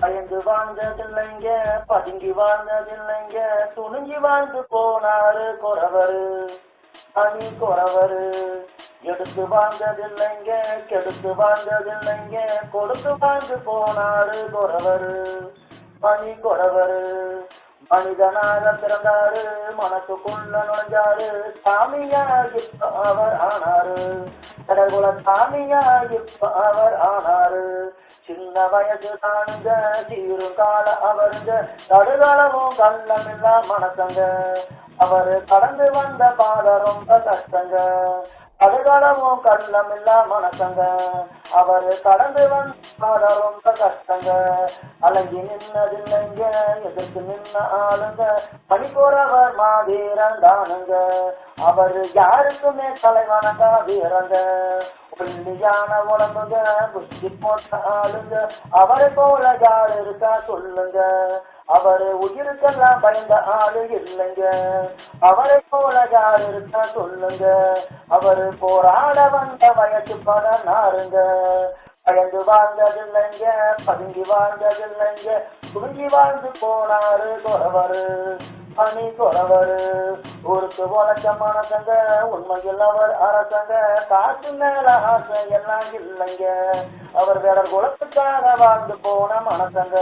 பயந்து வாழ்ந்ததில்லைங்க பதுங்கி வாழ்ந்ததில்லைங்க துணிஞ்சி வாழ்ந்து போனாரு குறவரு. அணி குறவரு. எடுத்து வாழ்ந்ததில்லைங்க கெடுத்து வாழ்ந்ததில்லைங்க கொடுத்து வாழ்ந்து போனாரு குறவரு. மணி குறவரு. மனிதனாக பிறந்தாரு மனசுக்குள்ள நுழைஞ்சாரு சாமியாகி அவர் ஆனாரு கடற்குல சாமியாகி அவர் ஆனாரு சின்ன வயசு தானுங்க சீரும் கால அவருங்க கடுகளவும் கள்ளமில்லா மனசங்க அவரு கடந்து வந்த பாத ரொம்ப கஷ்டங்க. அதுகளவும் கடுகளவும் கள்ளமில்லா மனசங்க. அவரு கடந்து வந்த பாத ரொம்ப கஷ்டங்க. அலங்கி நின்னதில்லைங்க எதிர்த்து நின்ன ஆளுங்க. மணிப்போறவர் மாவீரன் தானுங்க. அவரு யாருக்குமே தலைவனங்க வீரங்க. புள்ளியான உடம்புங்க குஸ்தி போட்ட ஆளுங்க. அவரை போல யாரு இருக்கா சொல்லுங்க. அவரு உயிருக்கெல்லாம் பயந்த ஆளு இல்லைங்க. அவரை போல யார் இருக்கா சொல்லுங்க. அவரு போராட வந்த வயசு பதனாருங்க பயந்து வாழ்ந்ததில்லைங்க பதுங்கி வாழ்ந்ததில்லைங்க. துணிஞ்சி வாழ்ந்து போனாரு குறவரு பணி குறவரு ஊருக்கு உழைச்ச மனசங்க உண்மையில் அவர் அரசங்க. காசு மேல ஆசை எல்லாம் இல்லைங்க. அவர் வேற குலத்துக்காக வாழ்ந்து போன மனசங்க.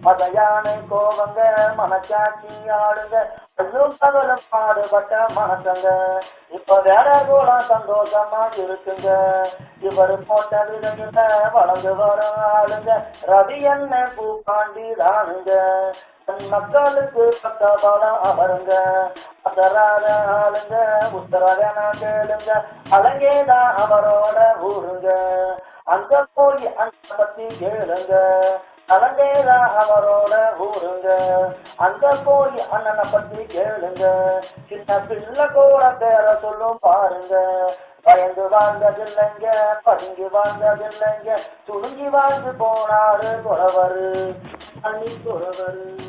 மத யானை கோபங்க மனச்சாட்சி ஆடுங்க. அல்லும் பகலும் பாடுபட்ட மனசங்க. இப்ப வேற கூட சந்தோஷமா இருக்குங்க. இவரு போட்ட விதையில வளர்ந்து வர ஆளுங்க. ரவி என்ன பூ பாண்டி தானுங்க மக்களுக்கு பக்க பலம் அவருங்க அசராத ஆளுங்க உத்தரவன கேளுங்க. அலங்கேதான் அவரோட ஊருங்க. அங்க போய் அந்த பத்தி கேளுங்க. அலங்கேதா அவரோட ஊருங்க. அந்த போய் அண்ணனை பத்தி கேளுங்க. சின்ன பிள்ளை கூட பேர சொல்லும் பாருங்க. பயந்து வாழ்ந்ததில்லைங்க பதுங்கி வாழ்ந்ததில்லைங்க. துணிஞ்சி வாழ்ந்து போனாரு குறவரு. அணி குறவரு.